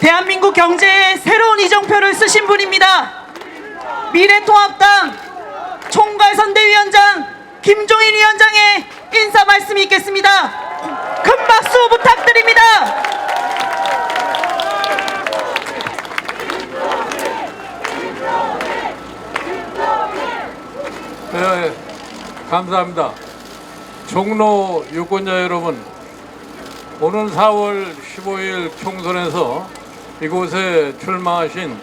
대한민국 경제에 새로운 이정표를 쓰신 분입니다. 미래통합당 총괄선대위원장 김종인 위원장의 인사 말씀이 있겠습니다. 큰 박수 부탁드립니다. 네, 감사합니다. 종로 유권자 여러분, 오는 4월 15일 총선에서 이곳에 출마하신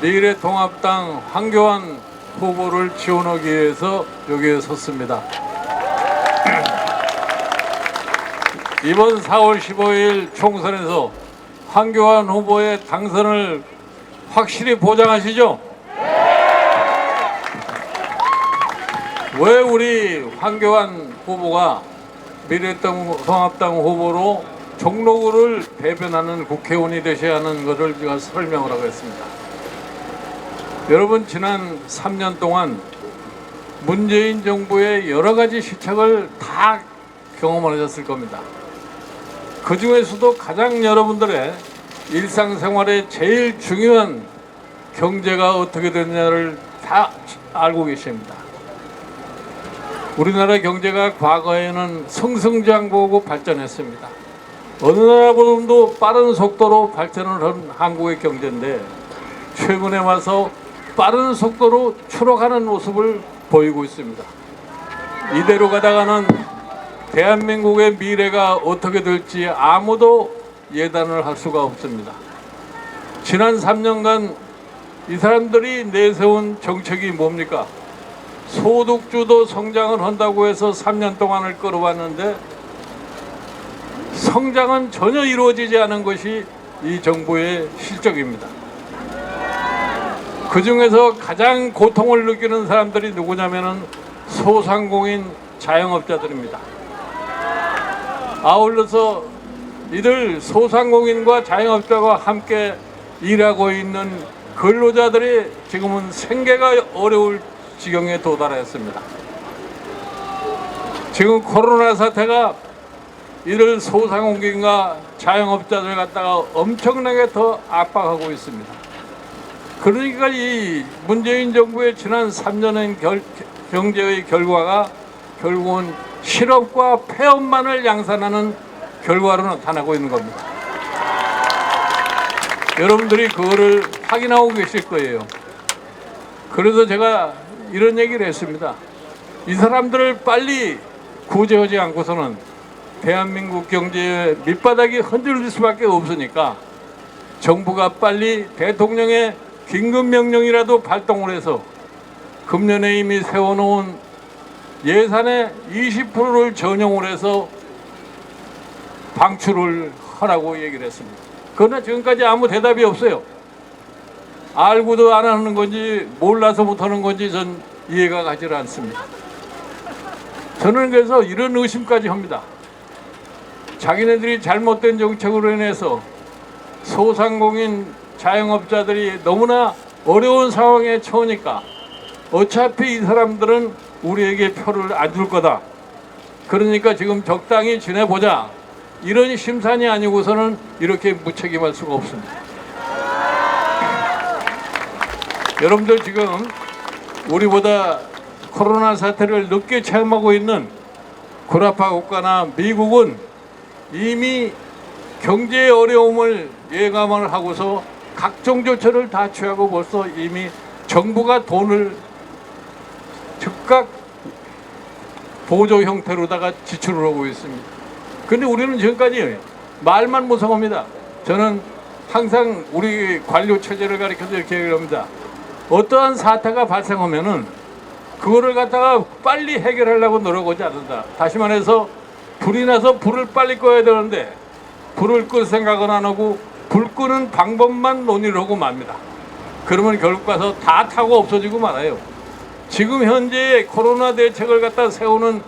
미래통합당 황교안 후보를 지원하기 위해서 여기에 섰습니다. 이번 4월 15일 총선에서 황교안 후보의 당선을 확실히 보장하시죠? 왜 우리 황교안 후보가 미래통합당 후보로 종로구를 대변하는 국회의원이 되셔야 하는 것을 제가 설명을 하겠습니다. 여러분 지난 3년 동안 문재인 정부의 여러 가지 시책을 다 경험하셨을 겁니다. 그 중에서도 가장 여러분들의 일상생활에 제일 중요한 경제가 어떻게 됐냐를 다 알고 계십니다. 우리나라 경제가 과거에는 승승장구하고 발전했습니다. 어느 나라보다도 빠른 속도로 발전을 한 한국의 경제인데 최근에 와서 빠른 속도로 추락하는 모습을 보이고 있습니다. 이대로 가다가는 대한민국의 미래가 어떻게 될지 아무도 예단을 할 수가 없습니다. 지난 3년간 이 사람들이 내세운 정책이 뭡니까? 소득주도 성장을 한다고 해서 3년 동안을 끌어왔는데 성장은 전혀 이루어지지 않은 것이 이 정부의 실적입니다. 그 중에서 가장 고통을 느끼는 사람들이 누구냐면은 소상공인 자영업자들입니다. 아울러서 이들 소상공인과 자영업자가 함께 일하고 있는 근로자들이 지금은 생계가 어려울 지경에 도달했습니다. 지금 코로나 사태가 이들 소상공인과 자영업자들 갖다가 엄청나게 더 압박하고 있습니다. 그러니까 이 문재인 정부의 지난 3년의 결, 경제의 결과가 결국은 실업과 폐업만을 양산하는 결과로 나타나고 있는 겁니다. 여러분들이 그거를 확인하고 계실 거예요. 그래서 제가 이런 얘기를 했습니다. 이 사람들을 빨리 구제하지 않고서는 대한민국 경제의 밑바닥이 흔들릴 수밖에 없으니까 정부가 빨리 대통령의 긴급명령이라도 발동을 해서 금년에 이미 세워놓은 예산의 20%를 전용을 해서 방출을 하라고 얘기를 했습니다. 그러나 지금까지 아무 대답이 없어요. 알고도 안 하는 건지 몰라서 못 하는 건지 전 이해가 가지 않습니다. 저는 그래서 이런 의심까지 합니다. 자기네들이 잘못된 정책으로 인해서 소상공인 자영업자들이 너무나 어려운 상황에 처하니까 어차피 이 사람들은 우리에게 표를 안 줄 거다. 그러니까 지금 적당히 지내보자. 이런 심산이 아니고서는 이렇게 무책임할 수가 없습니다. 여러분들 지금 우리보다 코로나 사태를 늦게 체험하고 있는 구라파 국가나 미국은 이미 경제의 어려움을 예감을 하고서 각종 조처를 다 취하고 벌써 이미 정부가 돈을 즉각 보조 형태로다가 지출을 하고 있습니다. 근데 우리는 지금까지 말만 무성합니다. 저는 항상 우리 관료 체제를 가리켜서 이렇게 얘기를 합니다. 어떠한 사태가 발생하면은 그거를 갖다가 빨리 해결하려고 노력하지 않는다. 다시 말해서 불이 나서 불을 빨리 꺼야 되는데 불을 끌 생각은 안 하고 불 끄는 방법만 논의를 하고 맙니다. 그러면 결국 가서 다 타고 없어지고 말아요. 지금 현재 코로나 대책을 갖다 세우는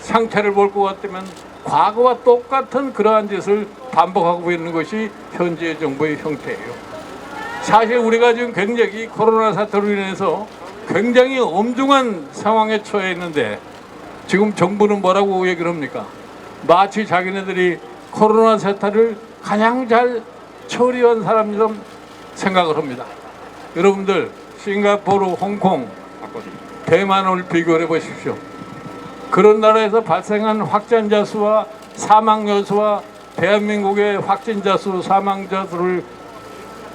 상태를 볼 것 같다면 과거와 똑같은 그러한 짓을 반복하고 있는 것이 현재 정부의 형태예요. 사실 우리가 지금 굉장히 이 코로나 사태로 인해서 굉장히 엄중한 상황에 처해 있는데 지금 정부는 뭐라고 얘기를 합니까? 마치 자기네들이 코로나 사태를 가장 잘 처리한 사람처럼 생각을 합니다. 여러분들 싱가포르, 홍콩, 대만을 비교해 보십시오. 그런 나라에서 발생한 확진자 수와 사망자 수와 대한민국의 확진자 수, 사망자 수를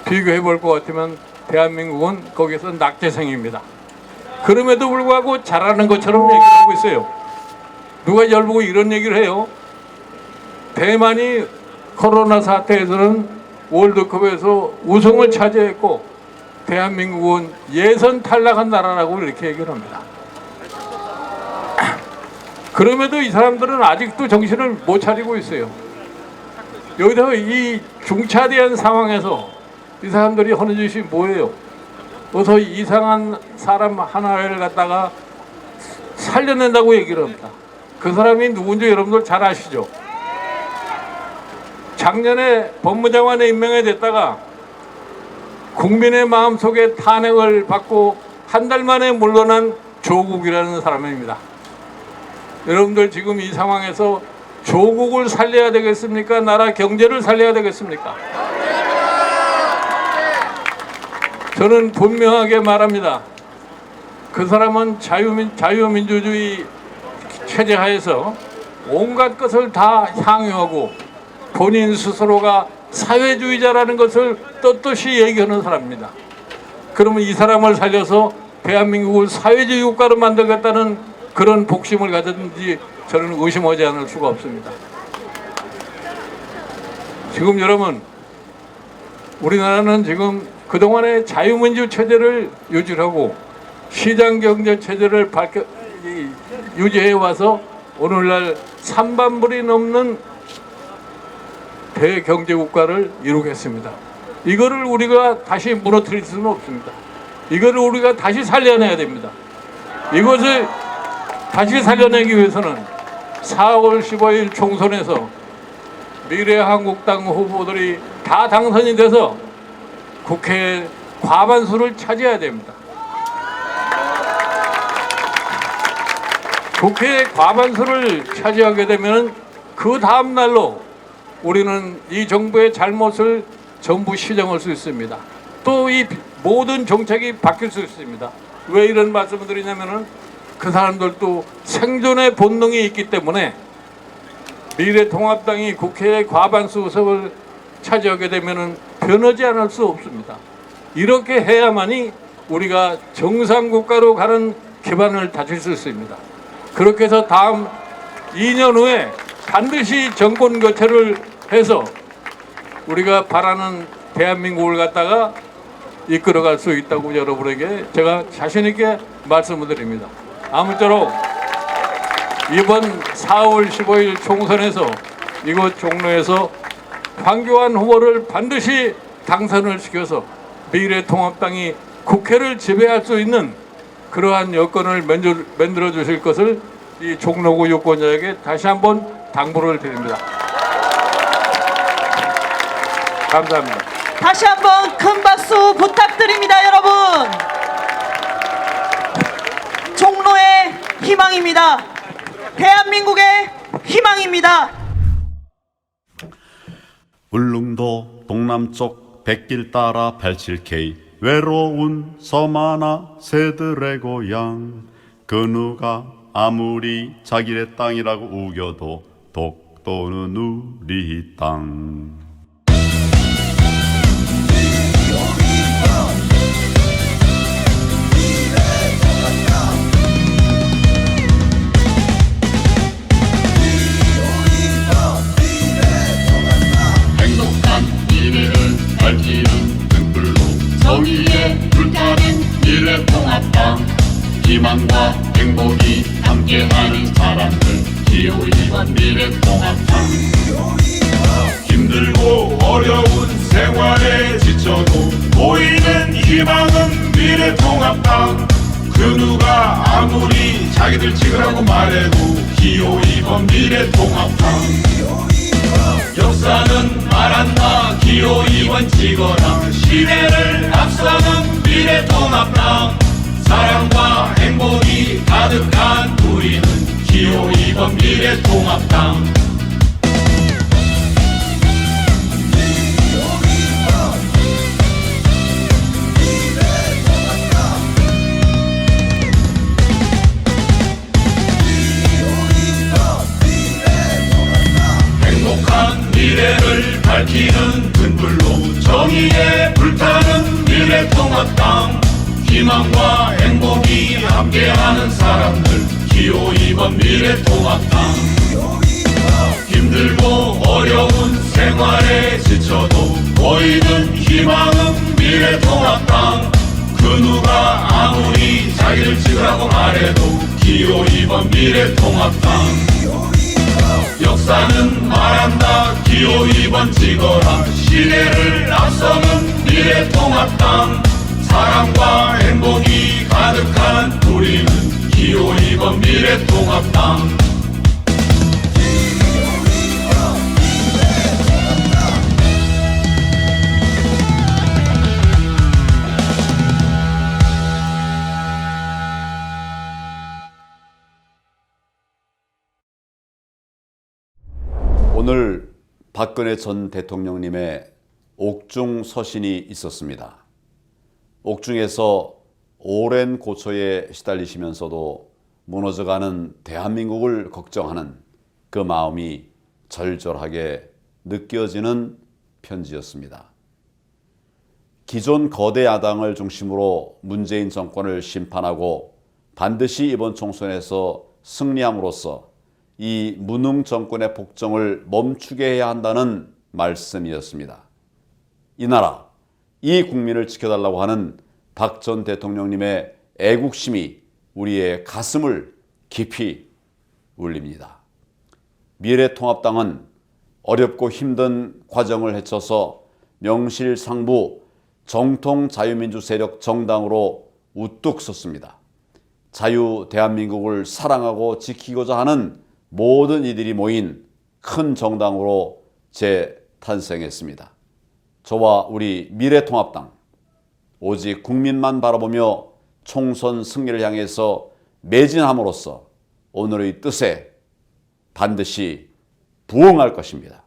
비교해 볼 것 같으면 대한민국은 거기서 낙제생입니다. 그럼에도 불구하고 잘하는 것처럼 얘기를 하고 있어요. 누가 열보고 이런 얘기를 해요. 대만이 코로나 사태에서는 월드컵에서 우승을 차지했고 대한민국은 예선 탈락한 나라라고 이렇게 얘기를 합니다. 그럼에도 이 사람들은 아직도 정신을 못 차리고 있어요. 여기서 이 중차대한 상황에서 이 사람들이 하는 짓이 뭐예요? 어서 이상한 사람 하나를 갖다가 살려낸다고 얘기를 합니다. 그 사람이 누군지 여러분들 잘 아시죠? 작년에 법무장관에 임명이 됐다가 국민의 마음속에 탄핵을 받고 한 달 만에 물러난 조국이라는 사람입니다. 여러분들 지금 이 상황에서 조국을 살려야 되겠습니까? 나라 경제를 살려야 되겠습니까? 저는 분명하게 말합니다. 그 사람은 자유민, 자유민주주의 체제 하에서 온갖 것을 다 향유하고 본인 스스로가 사회주의자라는 것을 떳떳이 얘기하는 사람입니다. 그러면 이 사람을 살려서 대한민국을 사회주의 국가로 만들겠다는 그런 복심을 가졌는지 저는 의심하지 않을 수가 없습니다. 지금 여러분 우리나라는 지금 그동안의 자유민주 체제를 유지하고 시장 경제 체제를 밝혀, 이, 유지해 와서 오늘날 3반불이 넘는 대경제 국가를 이루겠습니다. 이거를 우리가 다시 무너뜨릴 수는 없습니다. 이거를 우리가 다시 살려내야 됩니다. 이것을 다시 살려내기 위해서는 4월 15일 총선에서 미래한국당 후보들이 다 당선이 돼서 국회 과반수를 차지해야 됩니다. 국회 과반수를 차지하게 되면 그 다음 날로 우리는 이 정부의 잘못을 전부 시정할 수 있습니다. 또 이 모든 정책이 바뀔 수 있습니다. 왜 이런 말씀을 드리냐면은 그 사람들도 생존의 본능이 있기 때문에 미래통합당이 국회의 과반수 의석을 차지하게 되면은 변하지 않을 수 없습니다. 이렇게 해야만이 우리가 정상 국가로 가는 기반을 다질 수 있습니다. 그렇게 해서 다음 2년 후에 반드시 정권 교체를 해서 우리가 바라는 대한민국을 갖다가 이끌어갈 수 있다고 여러분에게 제가 자신 있게 말씀을 드립니다. 아무쪼록 이번 4월 15일 총선에서 이곳 종로에서 황교안 후보를 반드시 당선을 시켜서 미래통합당이 국회를 지배할 수 있는 그러한 여건을 만들- 만들어 주실 것을 이 종로구 유권자에게 다시 한번 당부를 드립니다. 감사합니다. 다시 한번 큰 박수 부탁드립니다, 여러분. 종로의 희망입니다. 대한민국의 희망입니다. 울릉도 동남쪽 백길 따라 87K 외로운 섬 하나 새들의 고향. 그 누가 아무리 자기네 땅이라고 우겨도 독도는 우리 땅 희망과 행복이 함께하는 사람들 기호 2번 미래통합당 힘들고 어려운 생활에 지쳐도 보이는 희망은 미래통합당 그 누가 아무리 자기들 찍으라고 말해도 기호 2번 미래통합당 역사는 말한다 기호 2번 찍어라. 시대를 앞서는 미래통합당 사랑과 행복이 가득한 우리는 기호 2번 미래통합당. 행복한 미래를 밝히는 등불로 정의에 불타는 미래통합당. 희망과 행복이 함께하는 사람들. 기호 2번 미래통합당. 힘들고 어려운 생활에 지쳐도 보이는 희망은 미래통합당. 그 누가 아무리 자기를 찍으라고 말해도 기호 2번 미래통합당. 역사는 말한다. 기호 2번 찍어라. 시대를 앞서는 미래통합당 사랑과 행복이 가득한 우리는 기호 2번 미래통합당 오늘 박근혜 전 대통령님의 옥중 서신이 있었습니다. 옥중에서 오랜 고초에 시달리시면서도 무너져가는 대한민국을 걱정하는 그 마음이 절절하게 느껴지는 편지였습니다. 기존 거대 야당을 중심으로 문재인 정권을 심판하고 반드시 이번 총선에서 승리함으로써 이 무능 정권의 복정을 멈추게 해야 한다는 말씀이었습니다. 이 나라, 이 국민을 지켜달라고 하는 박 전 대통령님의 애국심이 우리의 가슴을 깊이 울립니다. 미래통합당은 어렵고 힘든 과정을 헤쳐서 명실상부 정통 자유민주 세력 정당으로 우뚝 섰습니다. 자유 대한민국을 사랑하고 지키고자 하는 모든 이들이 모인 큰 정당으로 재탄생했습니다. 저와 우리 미래통합당 오직 국민만 바라보며 총선 승리를 향해서 매진함으로써 오늘의 뜻에 반드시 부응할 것입니다.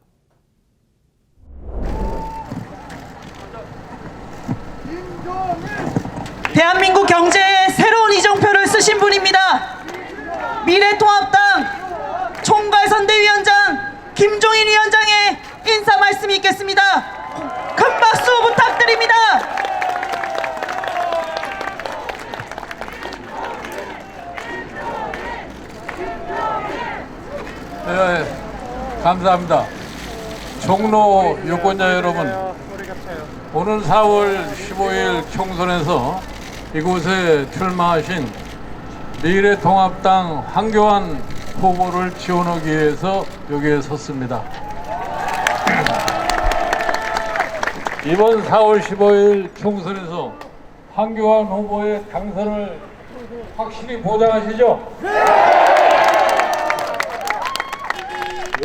대한민국 경제에 새로운 이정표를 쓰신 분입니다. 미래통합당 총괄선대위원장 김종인 위원장의 인사 말씀이 있겠습니다. 큰 박수 부탁드립니다. 네, 감사합니다. 종로 유권자 여러분, 오늘 4월 15일 총선에서 이곳에 출마하신 미래통합당 황교안 후보를 지원하기 위해서 여기에 섰습니다. 이번 4월 15일 총선에서 황교안 후보의 당선을 확실히 보장하시죠?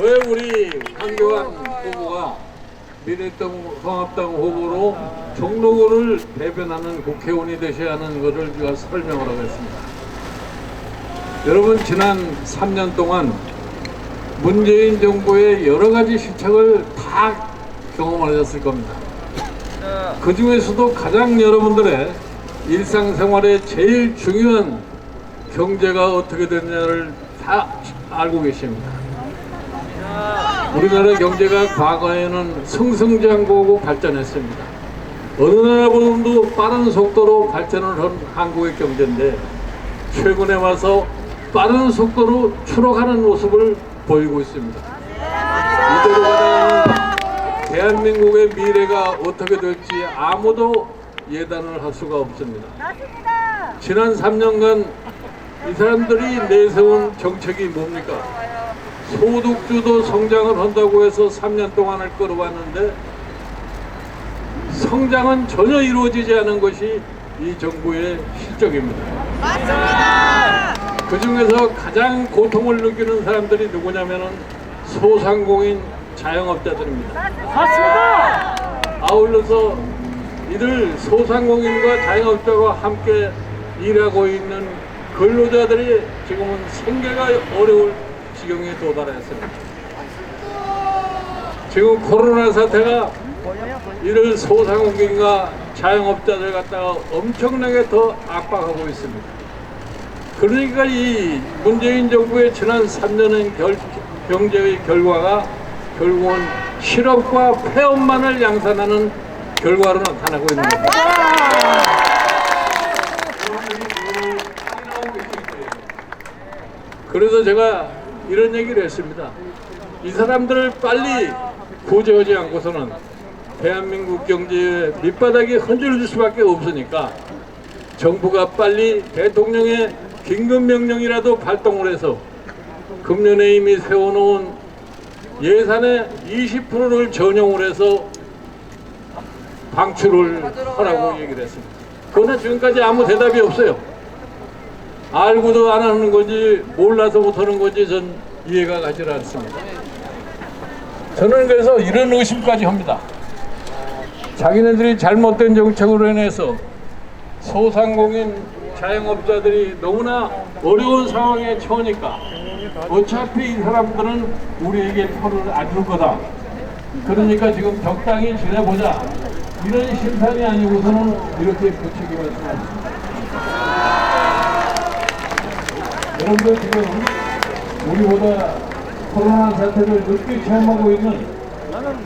왜 우리 황교안 후보가 미래통합당 후보로 종로구를 대변하는 국회의원이 되셔야 하는 것을 제가 설명을 하겠습니다. 여러분 지난 3년 동안 문재인 정부의 여러 가지 실책을 다 경험하셨을 겁니다. 그 중에서도 가장 여러분들의 일상생활에 제일 중요한 경제가 어떻게 됐냐를 다 알고 계십니다. 우리나라 경제가 과거에는 승승장구하고 발전했습니다. 어느 나라보다도 빠른 속도로 발전을 한 한국의 경제인데 최근에 와서 빠른 속도로 추락하는 모습을 보이고 있습니다. 이대로 가다가는 대한민국의 미래가 어떻게 될지 아무도 예단을 할 수가 없습니다. 지난 3년간 이 사람들이 내세운 정책이 뭡니까? 소득주도 성장을 한다고 해서 3년 동안을 끌어왔는데 성장은 전혀 이루어지지 않은 것이 이 정부의 실적입니다. 맞습니다. 그 중에서 가장 고통을 느끼는 사람들이 누구냐면은 소상공인 자영업자들입니다. 맞습니다. 아울러서 이들 소상공인과 자영업자와 함께 일하고 있는 근로자들이 지금은 생계가 어려울 지경에 도달했습니다. 지금 코로나 사태가 이를 소상공인과 자영업자들 갖다가 엄청나게 더 압박하고 있습니다. 그러니까 이 문재인 정부의 지난 3년의 결, 경제의 결과가 결국은 실업과 폐업만을 양산하는 결과로 나타나고 있는 겁니다. 그래서 제가 이런 얘기를 했습니다. 이 사람들을 빨리 구제하지 않고서는 대한민국 경제의 밑바닥이 흔들릴 수밖에 없으니까 정부가 빨리 대통령의 긴급 명령이라도 발동을 해서 금년에 이미 세워놓은 예산의 20%를 전용을 해서 방출을 하라고 얘기를 했습니다. 그러나 지금까지 아무 대답이 없어요. 알고도 안 하는 건지 몰라서 못 하는 건지 전 이해가 가지 않습니다. 저는 그래서 이런 의심까지 합니다. 자기네들이 잘못된 정책으로 인해서 소상공인 자영업자들이 너무나 어려운 상황에 처하니까 어차피 이 사람들은 우리에게 표를 안 줄 거다. 그러니까 지금 적당히 지내보자. 이런 심산이 아니고서는 이렇게 부추기 말씀하십니다. 여러분들 지금 우리보다 코로나 사태를 늦게 체험하고 있는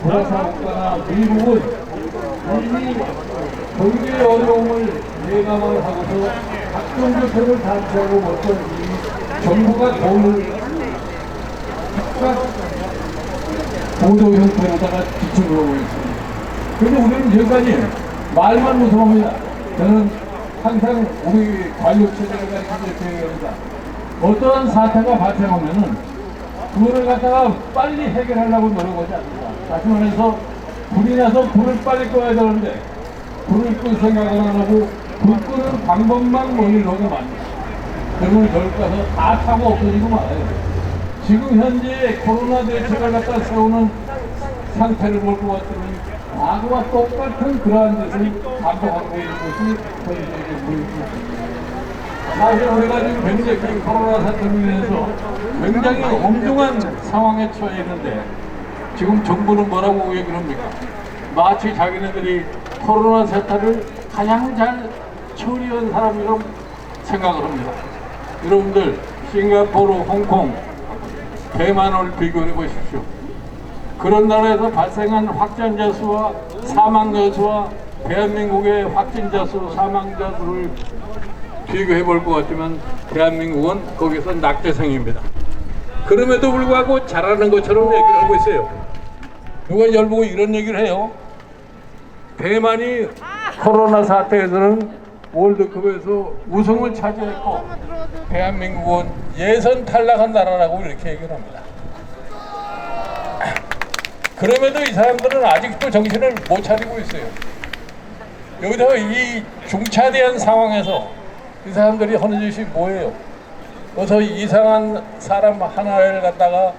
불화사국가나 미국은 이미 경제의 어려움을 예감을 하고서 각종 조처를 다 취하고 어떤 이 정부가 각각 보도 형태로다가 하고 있습니다. 그런데 우리는 지금까지 말만 무서워합니다. 저는 항상 우리 관료체제가 이렇게 얘기합니다. 어떠한 사태가 발생하면은 그거를 갖다가 빨리 해결하려고 노력하지 않는다. 다시 말해서 불이 나서 불을 빨리 꺼야 되는데 불을 끌 생각은 안 하고 불 끄는 방법만 머리로고 맙니다. 결국 가서 다 타고 없어지고 말아요. 지금 현재 코로나 대책을 갖다 세우는 상태를 볼것 같으면 과거와 똑같은 그러한 것을 반복하고 있는 것이 현재의 보입니다. 사실 우리가 지금 굉장히 그 코로나 사태로 인해서 굉장히 엄중한 상황에 처해 있는데 지금 정부는 뭐라고 얘기를 합니까? 마치 자기네들이 코로나 사태를 가장 잘 처리한 사람처럼 생각을 합니다. 여러분들 싱가포르, 홍콩, 대만 을 비교해 보십시오. 그런 나라에서 발생한 확진자 수와 사망자 수와 대한민국의 확진자 수, 사망자 수를 비교해 볼 것 같지만 대한민국은 거기서 낙제생입니다. 그럼에도 불구하고 잘하는 것처럼 얘기를 하고 있어요. 누가 열보고 이런 얘기를 해요. 대만이 코로나 사태에서는 월드컵에서 우승을 차지했고 대한민국은 예선 탈락한 나라라고 이렇게 얘기를 합니다. 그럼에도 이 사람들은 아직도 정신을 못 차리고 있어요. 여기서 이 중차대한 상황에서 이 사람들이 하는 짓이 뭐예요? 어서 이상한 사람 하나를 갖다가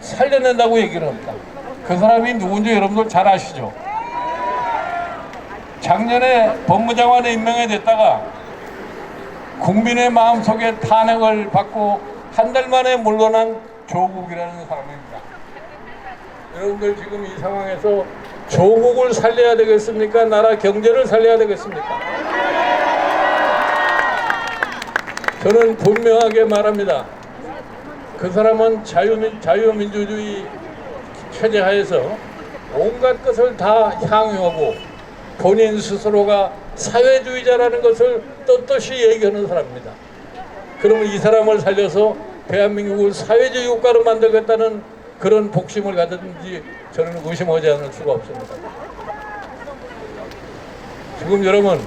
살려낸다고 얘기를 합니다. 그 사람이 누군지 여러분들 잘 아시죠? 작년에 법무장관에 임명이 됐다가 국민의 마음속에 탄핵을 받고 한 달 만에 물러난 조국이라는 사람입니다. 여러분들 지금 이 상황에서 조국을 살려야 되겠습니까? 나라 경제를 살려야 되겠습니까? 저는 분명하게 말합니다. 그 사람은 자유민, 자유민주주의 체제 하에서 온갖 것을 다 향유하고 본인 스스로가 사회주의자라는 것을 떳떳이 얘기하는 사람입니다. 그러면 이 사람을 살려서 대한민국을 사회주의 국가로 만들겠다는 그런 복심을 가졌는지 저는 의심하지 않을 수가 없습니다. 지금 여러분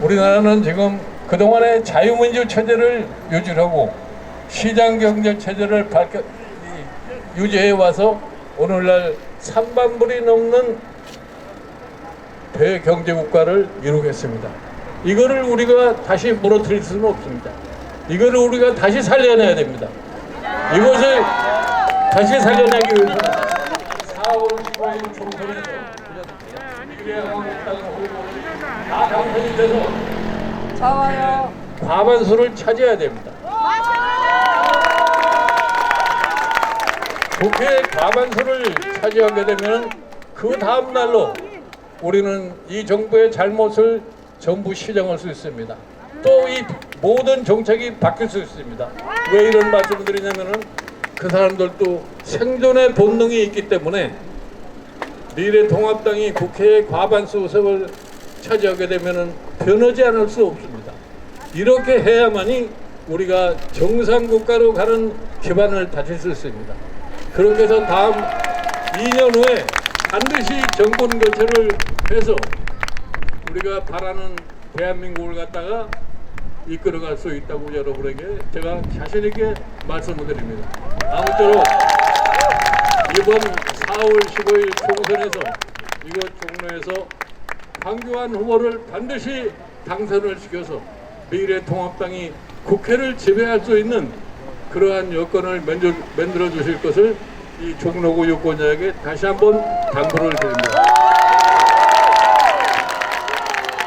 우리나라는 지금 그동안의 자유민주 체제를 유지하고 시장 경제 체제를 유지해 와서 오늘날 3반불이 넘는 대경제 국가를 이루겠습니다. 이거를 우리가 다시 무너뜨릴 수는 없습니다. 이거를 우리가 다시 살려내야 됩니다. 이것을 다시 살려내기 위해서는 4월 15일 총선에서 미래한국당 후보들이 다 당선이 돼서 좋아요. 과반수를 차지해야 됩니다. 국회 과반수를 차지하게 되면 그 다음 날로 우리는 이 정부의 잘못을 전부 시정할 수 있습니다. 또 이 모든 정책이 바뀔 수 있습니다. 왜 이런 말씀을 드리냐면은 그 사람들도 생존의 본능이 있기 때문에 미래통합당이 국회의 과반수 의석을 차지하게 되면 변하지 않을 수 없습니다. 이렇게 해야만이 우리가 정상 국가로 가는 기반을 다질 수 있습니다. 그렇게 해서 다음 2년 후에 반드시 정권 교체를 해서 우리가 바라는 대한민국을 갖다가 이끌어갈 수 있다고 여러분에게 제가 자신 있게 말씀을 드립니다. 아무쪼록 이번 4월 15일 총선에서 이곳 종로에서 황교안 후보를 반드시 당선을 시켜서 미래통합당이 국회를 지배할 수 있는 그러한 여건을 만들, 만들어 주실 것을 이 종로구 유권자에게 다시 한번 당부를 드립니다.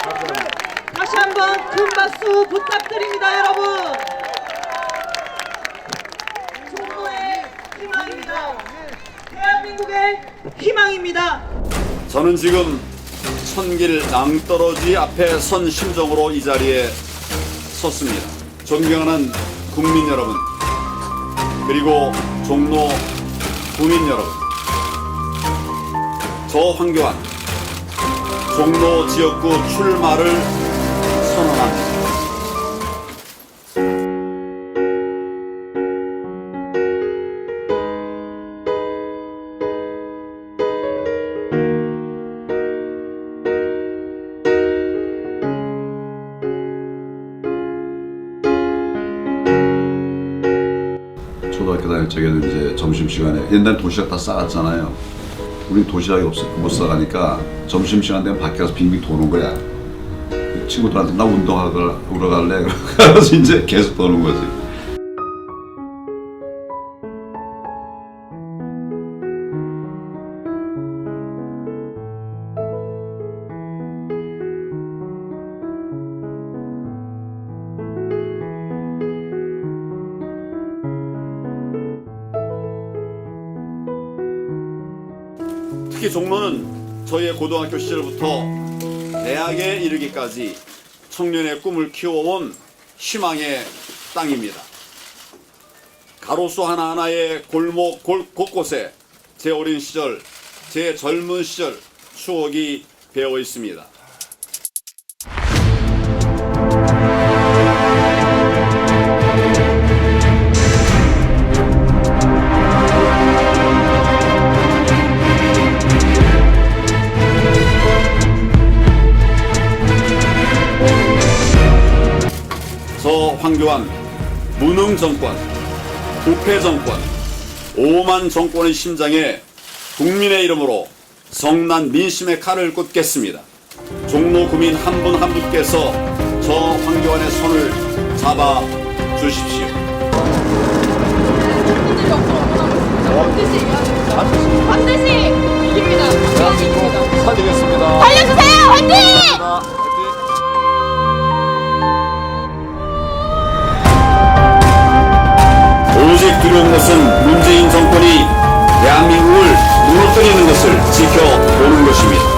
감사합니다. 다시 한번 큰 박수 부탁드립니다, 여러분. 종로의 희망입니다. 대한민국의 희망입니다. 저는 지금 천길 낭떠러지 앞에 선 심정으로 이 자리에 섰습니다. 존경하는 국민 여러분, 그리고 종로 군인 여러분, 저 황교안 종로 지역구 출마를 옛날 도시락 다 싸갔잖아요. 우리 도시락이 없어 못 싸가니까 점심 시간 되면 밖에 가서 빙빙 도는 거야. 친구들한테 나 운동하러 갈래? 그래서 이제 계속 도는 거지. 특히 종로는 저희의 고등학교 시절부터 대학에 이르기까지 청년의 꿈을 키워온 희망의 땅입니다. 가로수 하나하나의 골목 골, 곳곳에 제 어린 시절, 제 젊은 시절 추억이 배어 있습니다. 저 황교안 무능 정권, 부패 정권, 오만 정권의 심장에 국민의 이름으로 성난 민심의 칼을 꽂겠습니다. 종로 구민 한 분 한 분께서 저 황교안의 손을 잡아 주십시오. 반드시 이깁니다. 이깁니다. 사드리겠습니다. 달려주세요. 화이팅! 오직 두려운 것은 문재인 정권이 대한민국을 무너뜨리는 것을 지켜보는 것입니다.